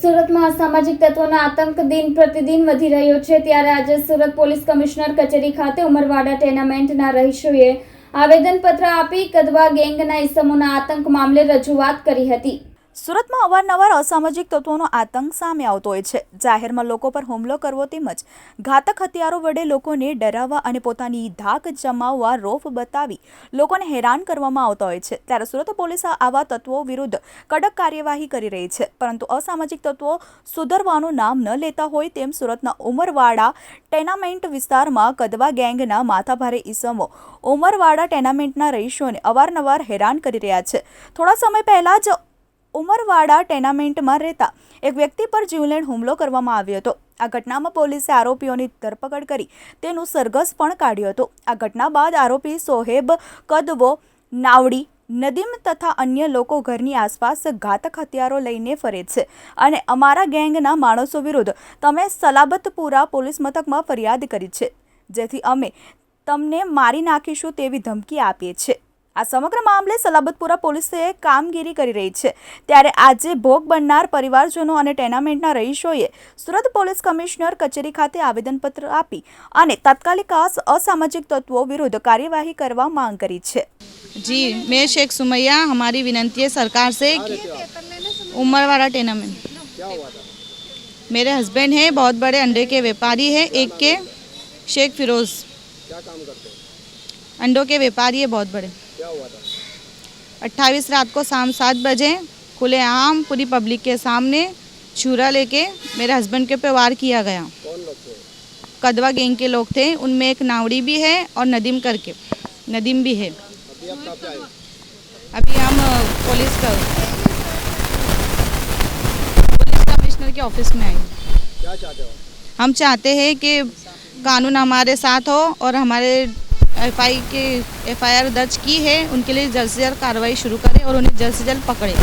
સુરતમાં અસામાજિક તત્વોનો આતંક દિન પ્રતિદિન વધી રહ્યો છે. ત્યારે આજે સુરત પોલીસ કમિશનર કચેરી ખાતે ઉમરવાડા ટેનામેન્ટના રહીશોએ આવેદનપત્ર આપી કદવા ગેંગના ઇસમોના આતંક મામલે રજૂઆત કરી હતી. સુરતમાં અવારનવાર અસામાજિક તત્વોનો આતંક સામે આવતો હોય છે. જાહેરમાં લોકો પર હુમલો કરવો તેમજ ઘાતક હથિયારો વડે લોકોને ડરાવવા અને પોતાની ધાક જમાવવા રોફ બતાવી લોકોને હેરાન કરવામાં આવતા હોય છે. ત્યારે સુરત પોલીસ આવા તત્વો વિરુદ્ધ કડક કાર્યવાહી કરી રહી છે. પરંતુ અસામાજિક તત્વો સુધરવાનું નામ ન લેતા હોય તેમ સુરતના ઉમરવાડા ટેનામેન્ટ વિસ્તારમાં કદવા ગેંગના માથાભારે ઈસમો ઉમરવાડા ટેનામેન્ટના રહીશોને અવારનવાર હેરાન કરી રહ્યા છે. થોડા સમય પહેલા જ ઉમરવાડા ટેનામેન્ટમાં રહેતા એક વ્યક્તિ પર જીવલેણ હુમલો કરવામાં આવ્યો હતો. આ ઘટનામાં પોલીસે આરોપીઓની ધરપકડ કરી તેનું સરઘસ પણ કાઢ્યું હતું. આ ઘટના બાદ આરોપી સોહેબ કદવો, નાવડી, નદીમ તથા અન્ય લોકો ઘરની આસપાસ ઘાતક હથિયારો લઈને ફરે છે અને અમારા ગેંગના માણસો વિરુદ્ધ તમે સલાબતપુરા પોલીસ મથકમાં ફરિયાદ કરી છે, જેથી અમે તમને મારી નાખીશું તેવી ધમકી આપીએ છીએ. આ સમગ્ર મામલે સલાબતપુરા પોલીસે કામગીરી કરી રહી છે ત્યારે આજે ભોગ બનનાર પરિવારજનો અને ટેનામેન્ટના રહીશોએ સુરત પોલીસ કમિશનર કચેરી ખાતે આવેદનપત્ર આપી અને તાત્કાલિક આ અસામાજિક તત્વો વિરુદ્ધ કાર્યવાહી કરવા માંગ કરી છે जी मैं शेख सुमैया हमारी विनंती है सरकार से कि उमरवाड़ा टेनामेंट मेरे हस्बैंड हैं बहुत बड़े अंडे के व्यापारी हैं एक के शेख फिरोज क्या काम करते हैं अंडों के व्यापारी है बहुत बड़े क्या हुआ था? अट्ठाईस रात को शाम सात बजे खुले आम पूरी पब्लिक के सामने छुरा लेके मेरे हस्बैंड के पे वार किया गया। कौन लोग थे? कदवा गैंग के लोग थे। उनमें एक नावड़ी भी है और नदीम करके नदीम भी है। अभी आप कहाँ आए? अभी हम पुलिस का पुलिस कमिश्नर के ऑफ़िस में आए। क्या चाहते हो? हम चाहते हैं कि कानून हमारे साथ हो और हमारे एफ आई के एफ आई आर दर्ज की है उनके लिए जल्द से जल्द कार्रवाई शुरू करें और उन्हें जल्द से जल्द पकड़े